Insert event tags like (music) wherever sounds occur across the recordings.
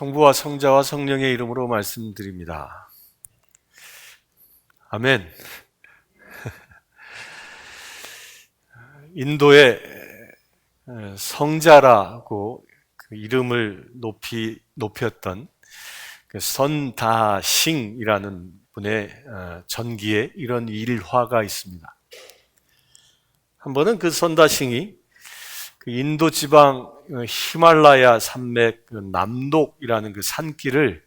성부와 성자와 성령의 이름으로 말씀드립니다. 아멘. (laughs) 인도의 성자라고 그 이름을 높이 높였던 그 선다싱이라는 분의 어, 전기에 이런 일화가 있습니다. 한 번은 그 선다싱이 그 인도 지방 어, 히말라야 산맥 그 남독이라는 그 산길을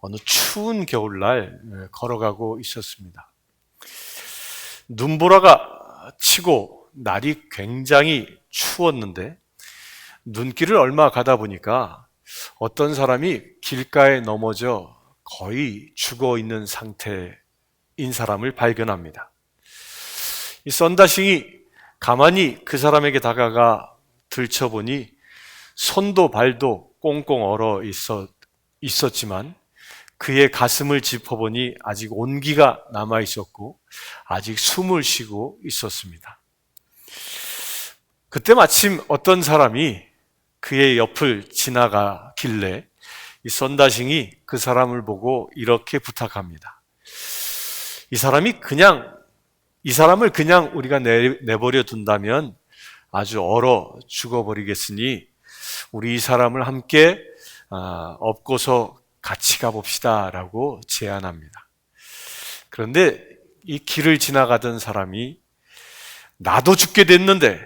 어느 추운 겨울날 어, 걸어가고 있었습니다. 눈보라가 치고 날이 굉장히 추웠는데 눈길을 얼마 가다 보니까 어떤 사람이 길가에 넘어져 거의 죽어 있는 상태인 사람을 발견합니다. 이 썬다싱이 가만히 그 사람에게 다가가 들춰보니 손도 발도 꽁꽁 얼어 있었, 있었지만 그의 가슴을 짚어보니 아직 온기가 남아 있었고 아직 숨을 쉬고 있었습니다. 그때 마침 어떤 사람이 그의 옆을 지나가길래 이 썬다싱이 그 사람을 보고 이렇게 부탁합니다. 이 사람이 그냥 이 사람을 그냥 우리가 내, 내버려 둔다면 아주 얼어 죽어버리겠으니 우리 이 사람을 함께 아, 업고서 같이 가봅시다라고 제안합니다. 그런데 이 길을 지나가던 사람이 나도 죽게 됐는데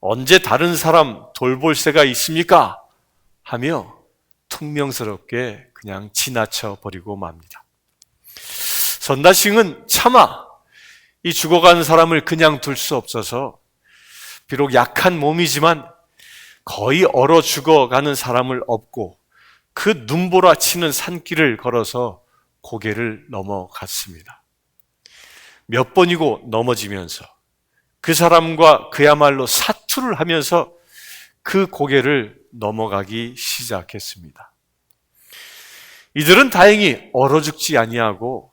언제 다른 사람 돌볼 새가 있습니까? 하며 퉁명스럽게 그냥 지나쳐 버리고 맙니다. 선다싱은 차마 이 죽어가는 사람을 그냥 둘 수 없어서 비록 약한 몸이지만 거의 얼어 죽어가는 사람을 업고 그 눈보라 치는 산길을 걸어서 고개를 넘어갔습니다. 몇 번이고 넘어지면서 그 사람과 그야말로 사투를 하면서 그 고개를 넘어가기 시작했습니다. 이들은 다행히 얼어 죽지 아니하고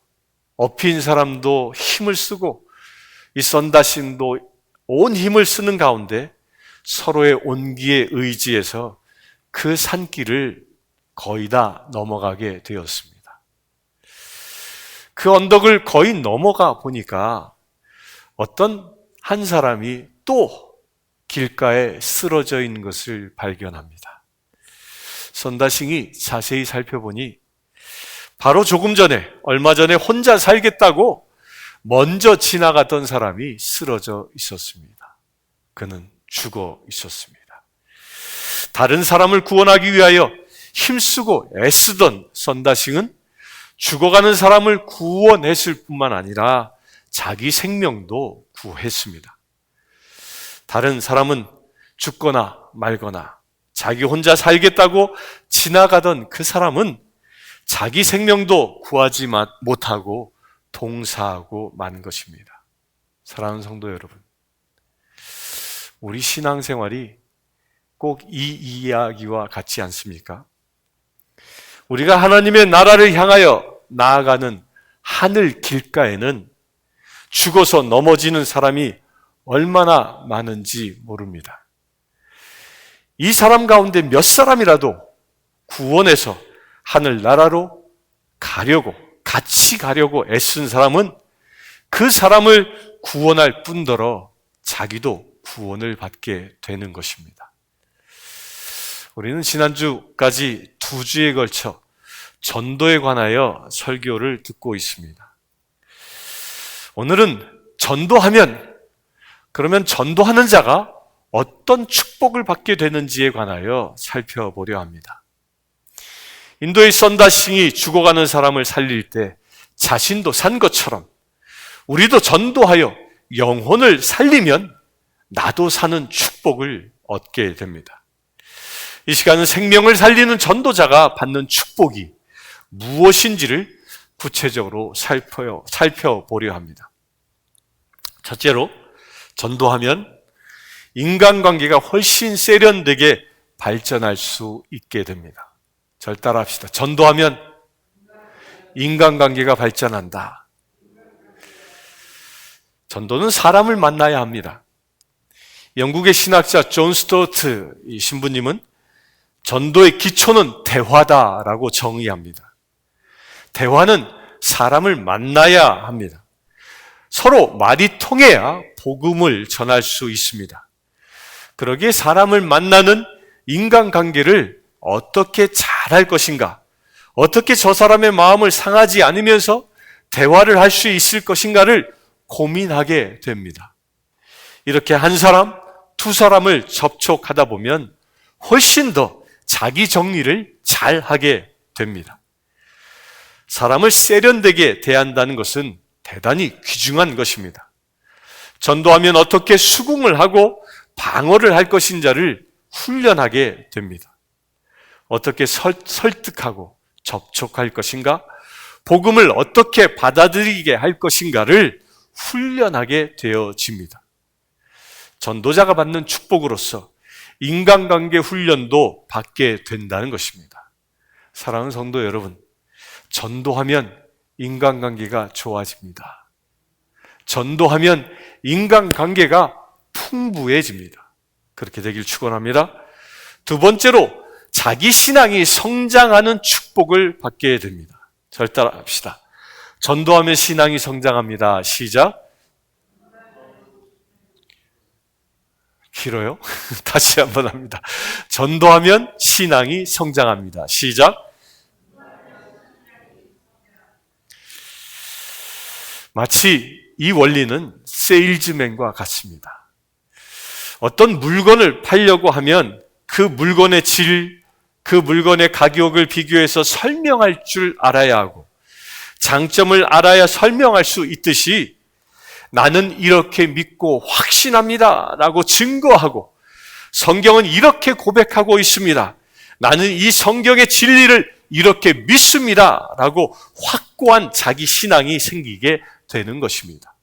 업힌 사람도 힘을 쓰고 이 썬다신도 온 힘을 쓰는 가운데 서로의 온기에 의지해서 그 산길을 거의 다 넘어가게 되었습니다. 그 언덕을 거의 넘어가 보니까 어떤 한 사람이 또 길가에 쓰러져 있는 것을 발견합니다. 선다싱이 자세히 살펴보니 바로 조금 전에, 얼마 전에 혼자 살겠다고 먼저 지나갔던 사람이 쓰러져 있었습니다. 그는 죽어 있었습니다. 다른 사람을 구원하기 위하여 힘쓰고 애쓰던 선다싱은 죽어가는 사람을 구원했을 뿐만 아니라 자기 생명도 구했습니다. 다른 사람은 죽거나 말거나 자기 혼자 살겠다고 지나가던 그 사람은 자기 생명도 구하지 못하고 동사하고 만 것입니다. 사랑하는 성도 여러분. 우리 신앙생활이 꼭 이 이야기와 같지 않습니까? 우리가 하나님의 나라를 향하여 나아가는 하늘 길가에는 죽어서 넘어지는 사람이 얼마나 많은지 모릅니다. 이 사람 가운데 몇 사람이라도 구원해서 하늘 나라로 가려고, 같이 가려고 애쓴 사람은 그 사람을 구원할 뿐더러 자기도 구원을 받게 되는 것입니다. 우리는 지난주까지 두 주에 걸쳐 전도에 관하여 설교를 듣고 있습니다. 오늘은 전도하면, 그러면 전도하는 자가 어떤 축복을 받게 되는지에 관하여 살펴보려 합니다. 인도의 썬다싱이 죽어가는 사람을 살릴 때 자신도 산 것처럼 우리도 전도하여 영혼을 살리면 나도 사는 축복을 얻게 됩니다. 이 시간은 생명을 살리는 전도자가 받는 축복이 무엇인지를 구체적으로 살펴, 살펴보려 합니다. 첫째로, 전도하면 인간관계가 훨씬 세련되게 발전할 수 있게 됩니다. 절 따라합시다. 전도하면 인간관계가 발전한다. 전도는 사람을 만나야 합니다. 영국의 신학자 존 스토트 신부님은 전도의 기초는 대화다라고 정의합니다. 대화는 사람을 만나야 합니다. 서로 말이 통해야 복음을 전할 수 있습니다. 그러기에 사람을 만나는 인간관계를 어떻게 잘할 것인가? 어떻게 저 사람의 마음을 상하지 않으면서 대화를 할 수 있을 것인가를 고민하게 됩니다. 이렇게 한 사람, 두 사람을 접촉하다 보면 훨씬 더 자기 정리를 잘 하게 됩니다. 사람을 세련되게 대한다는 것은 대단히 귀중한 것입니다. 전도하면 어떻게 수긍을 하고 방어를 할 것인지를 훈련하게 됩니다. 어떻게 설, 설득하고 접촉할 것인가? 복음을 어떻게 받아들이게 할 것인가를 훈련하게 되어집니다. 전도자가 받는 축복으로서 인간관계 훈련도 받게 된다는 것입니다. 사랑하는 성도 여러분, 전도하면 인간관계가 좋아집니다. 전도하면 인간관계가 풍부해집니다. 그렇게 되길 축원합니다. 두 번째로 자기 신앙이 성장하는 축복을 받게 됩니다. 절 따라합시다. 전도하면 신앙이 성장합니다. 시작. 길어요? (laughs) 다시 한번 합니다. 전도하면 신앙이 성장합니다. 시작. 마치 이 원리는 세일즈맨과 같습니다. 어떤 물건을 팔려고 하면 그 물건의 질, 그 물건의 가격을 비교해서 설명할 줄 알아야 하고 장점을 알아야 설명할 수 있듯이 나는 이렇게 믿고 확신합니다. 라고 증거하고 성경은 이렇게 고백하고 있습니다. 나는 이 성경의 진리를 이렇게 믿습니다. 라고 확고한 자기 신앙이 생기게 되는 것입니다.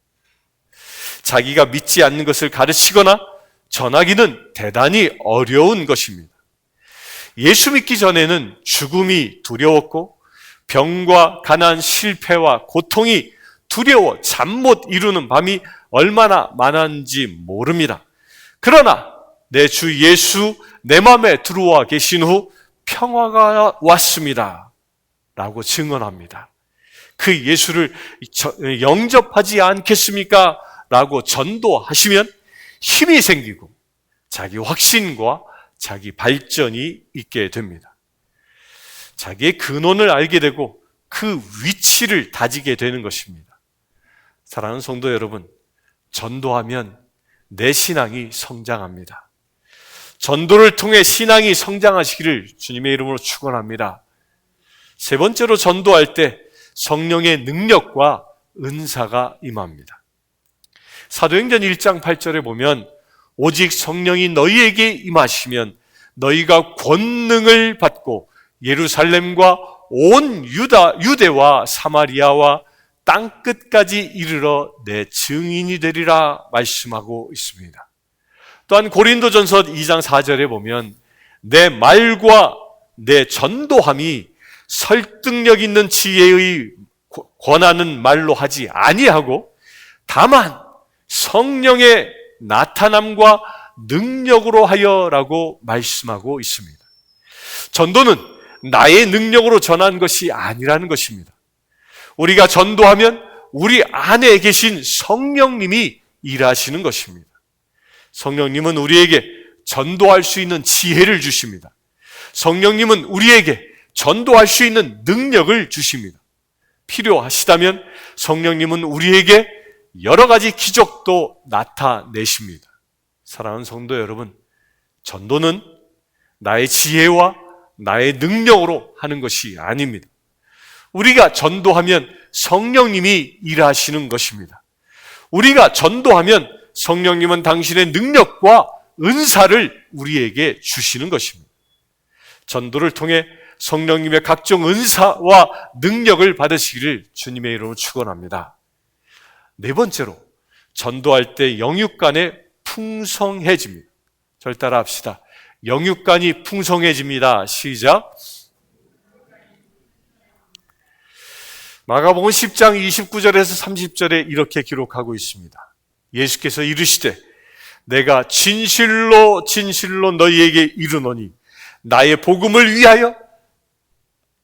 자기가 믿지 않는 것을 가르치거나 전하기는 대단히 어려운 것입니다. 예수 믿기 전에는 죽음이 두려웠고 병과 가난, 실패와 고통이 두려워 잠 못 이루는 밤이 얼마나 많은지 모릅니다. 그러나 내 주 예수 내 마음에 들어와 계신 후 평화가 왔습니다. 라고 증언합니다. 그 예수를 영접하지 않겠습니까? 라고 전도하시면 힘이 생기고 자기 확신과 자기 발전이 있게 됩니다. 자기의 근원을 알게 되고 그 위치를 다지게 되는 것입니다. 사랑하는 성도 여러분, 전도하면 내 신앙이 성장합니다. 전도를 통해 신앙이 성장하시기를 주님의 이름으로 축원합니다. 세 번째로 전도할 때 성령의 능력과 은사가 임합니다. 사도행전 1장 8절에 보면 오직 성령이 너희에게 임하시면 너희가 권능을 받고 예루살렘과 온 유다 유대와 사마리아와 땅 끝까지 이르러 내 증인이 되리라 말씀하고 있습니다. 또한 고린도전서 2장 4절에 보면 내 말과 내 전도함이 설득력 있는 지혜의 권하는 말로 하지 아니하고 다만 성령의 나타남과 능력으로 하여라고 말씀하고 있습니다. 전도는 나의 능력으로 전한 것이 아니라는 것입니다. 우리가 전도하면 우리 안에 계신 성령님이 일하시는 것입니다. 성령님은 우리에게 전도할 수 있는 지혜를 주십니다. 성령님은 우리에게 전도할 수 있는 능력을 주십니다. 필요하시다면 성령님은 우리에게 여러 가지 기적도 나타내십니다. 사랑하는 성도 여러분, 전도는 나의 지혜와 나의 능력으로 하는 것이 아닙니다. 우리가 전도하면 성령님이 일하시는 것입니다. 우리가 전도하면 성령님은 당신의 능력과 은사를 우리에게 주시는 것입니다. 전도를 통해 성령님의 각종 은사와 능력을 받으시기를 주님의 이름으로 축원합니다. 네 번째로 전도할 때 영육간에 풍성해집니다. 절 따라 합시다. 영육간이 풍성해집니다. 시작. 마가복음 10장 29절에서 30절에 이렇게 기록하고 있습니다. 예수께서 이르시되 내가 진실로 진실로 너희에게 이르노니 나의 복음을 위하여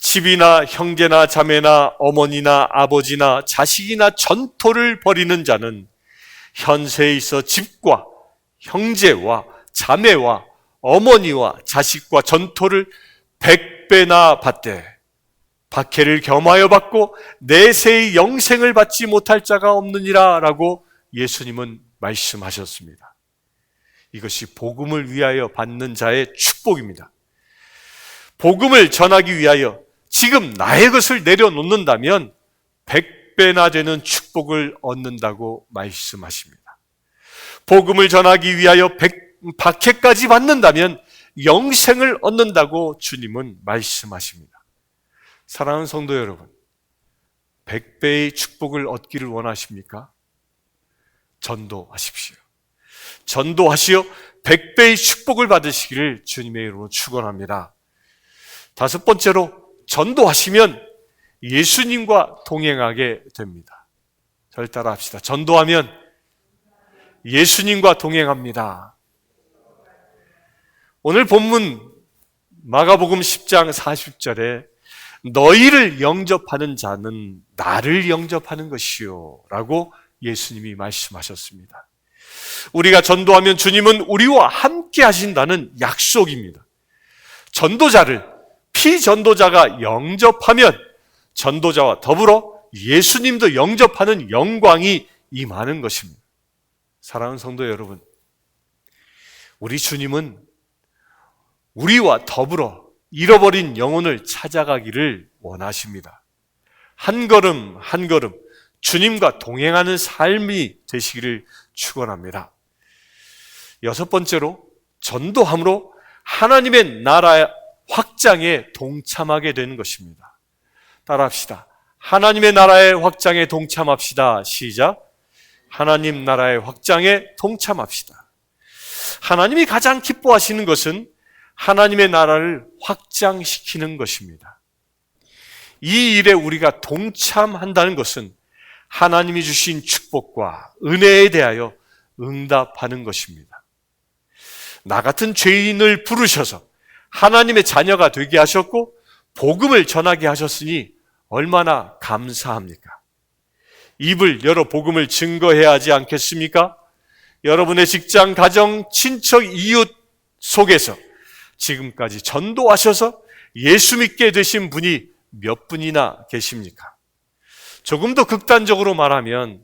집이나 형제나 자매나 어머니나 아버지나 자식이나 전토를 벌이는 자는 현세에 있어 집과 형제와 자매와 어머니와 자식과 전토를 백배나 받되 박해를 겸하여 받고 내세의 영생을 받지 못할 자가 없느니라 라고 예수님은 말씀하셨습니다. 이것이 복음을 위하여 받는 자의 축복입니다. 복음을 전하기 위하여 지금 나의 것을 내려놓는다면 백배나 되는 축복을 얻는다고 말씀하십니다. 복음을 전하기 위하여 백, 박해까지 받는다면 영생을 얻는다고 주님은 말씀하십니다. 사랑하는 성도 여러분, 백배의 축복을 얻기를 원하십니까? 전도하십시오. 전도하시어 백배의 축복을 받으시기를 주님의 이름으로 축원합니다. 다섯 번째로 전도하시면 예수님과 동행하게 됩니다. 절 따라 합시다. 전도하면 예수님과 동행합니다. 오늘 본문 마가복음 10장 40절에 너희를 영접하는 자는 나를 영접하는 것이요. 라고 예수님이 말씀하셨습니다. 우리가 전도하면 주님은 우리와 함께 하신다는 약속입니다. 전도자를 피전도자가 영접하면 전도자와 더불어 예수님도 영접하는 영광이 임하는 것입니다. 사랑하는 성도 여러분, 우리 주님은 우리와 더불어 잃어버린 영혼을 찾아가기를 원하십니다. 한 걸음 한 걸음 주님과 동행하는 삶이 되시기를 축원합니다. 여섯 번째로 전도함으로 하나님의 나라 확장에 동참하게 되는 것입니다. 따라합시다. 하나님의 나라의 확장에 동참합시다. 시작. 하나님 나라의 확장에 동참합시다. 하나님이 가장 기뻐하시는 것은 하나님의 나라를 확장시키는 것입니다. 이 일에 우리가 동참한다는 것은 하나님이 주신 축복과 은혜에 대하여 응답하는 것입니다. 나 같은 죄인을 부르셔서 하나님의 자녀가 되게 하셨고 복음을 전하게 하셨으니 얼마나 감사합니까? 입을 열어 복음을 증거해야 하지 않겠습니까? 여러분의 직장, 가정, 친척, 이웃 속에서 지금까지 전도하셔서 예수 믿게 되신 분이 몇 분이나 계십니까? 조금 더 극단적으로 말하면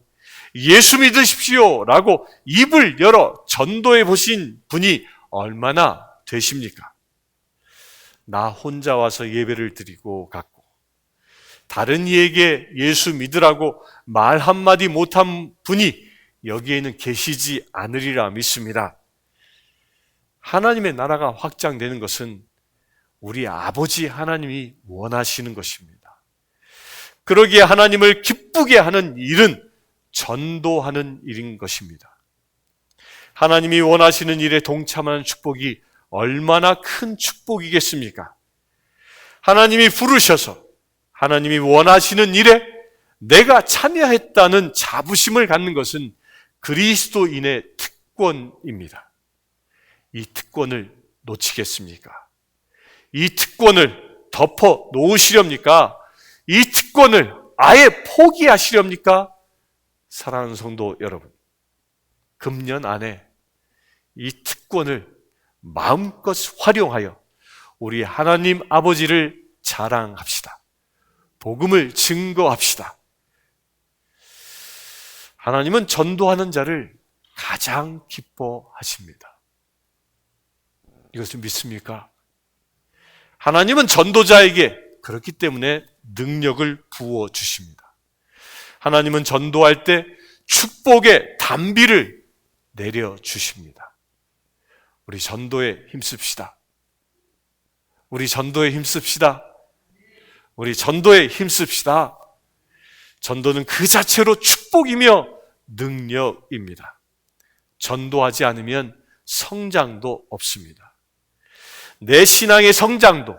예수 믿으십시오 라고 입을 열어 전도해 보신 분이 얼마나 되십니까? 나 혼자 와서 예배를 드리고 갔고, 다른 이에게 예수 믿으라고 말 한마디 못한 분이 여기에는 계시지 않으리라 믿습니다. 하나님의 나라가 확장되는 것은 우리 아버지 하나님이 원하시는 것입니다. 그러기에 하나님을 기쁘게 하는 일은 전도하는 일인 것입니다. 하나님이 원하시는 일에 동참하는 축복이 얼마나 큰 축복이겠습니까? 하나님이 부르셔서 하나님이 원하시는 일에 내가 참여했다는 자부심을 갖는 것은 그리스도인의 특권입니다. 이 특권을 놓치겠습니까? 이 특권을 덮어 놓으시렵니까? 이 특권을 아예 포기하시렵니까? 사랑하는 성도 여러분, 금년 안에 이 특권을 마음껏 활용하여 우리 하나님 아버지를 자랑합시다. 복음을 증거합시다. 하나님은 전도하는 자를 가장 기뻐하십니다. 이것을 믿습니까? 하나님은 전도자에게 그렇기 때문에 능력을 부어 주십니다. 하나님은 전도할 때 축복의 단비를 내려 주십니다. 우리 전도에 힘씁시다. 우리 전도에 힘씁시다. 우리 전도에 힘씁시다. 전도는 그 자체로 축복이며 능력입니다. 전도하지 않으면 성장도 없습니다. 내 신앙의 성장도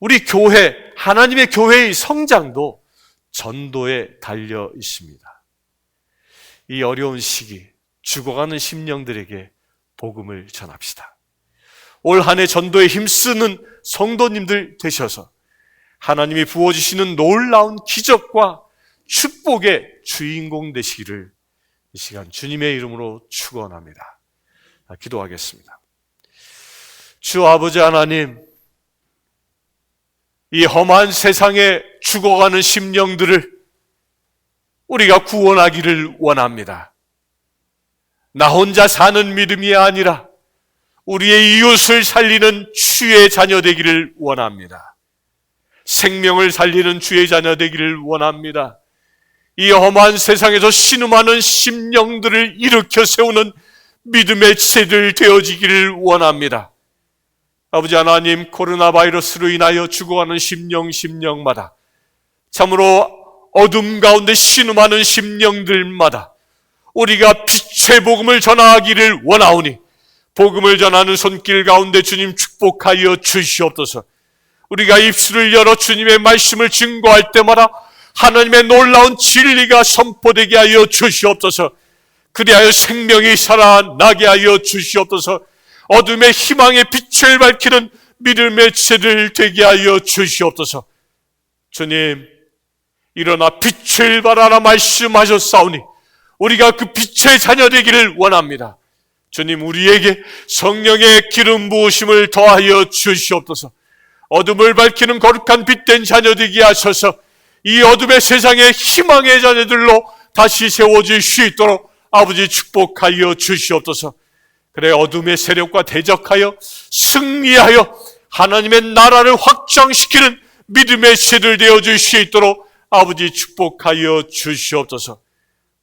우리 교회, 하나님의 교회의 성장도 전도에 달려 있습니다. 이 어려운 시기, 죽어가는 심령들에게 복음을 전합시다. 올 한 해 전도에 힘쓰는 성도님들 되셔서 하나님이 부어주시는 놀라운 기적과 축복의 주인공 되시기를 이 시간 주님의 이름으로 축원합니다. 아, 기도하겠습니다. 주 아버지 하나님, 이 험한 세상에 죽어가는 심령들을 우리가 구원하기를 원합니다. 나 혼자 사는 믿음이 아니라 우리의 이웃을 살리는 주의 자녀 되기를 원합니다. 생명을 살리는 주의 자녀 되기를 원합니다. 이 험한 세상에서 신음하는 심령들을 일으켜 세우는 믿음의 체들 되어지기를 원합니다. 아버지 하나님, 코로나 바이러스로 인하여 죽어가는 심령, 심령마다 참으로 어둠 가운데 신음하는 심령들마다 우리가 빛의 복음을 전하기를 원하오니 복음을 전하는 손길 가운데 주님 축복하여 주시옵소서. 우리가 입술을 열어 주님의 말씀을 증거할 때마다 하나님의 놀라운 진리가 선포되게 하여 주시옵소서. 그리하여 생명이 살아나게 하여 주시옵소서. 어둠의 희망의 빛을 밝히는 믿음의 채들 되게 하여 주시옵소서. 주님, 일어나 빛을 발하라 말씀하셨사오니 우리가 그 빛의 자녀 되기를 원합니다. 주님, 우리에게 성령의 기름 부으심을 더하여 주시옵소서. 어둠을 밝히는 거룩한 빛된 자녀 되게 하셔서 이 어둠의 세상의 희망의 자녀들로 다시 세워질 수 있도록 아버지 축복하여 주시옵소서. 그래 어둠의 세력과 대적하여 승리하여 하나님의 나라를 확장시키는 믿음의 씨들 되어 줄 수 있도록 아버지 축복하여 주시옵소서.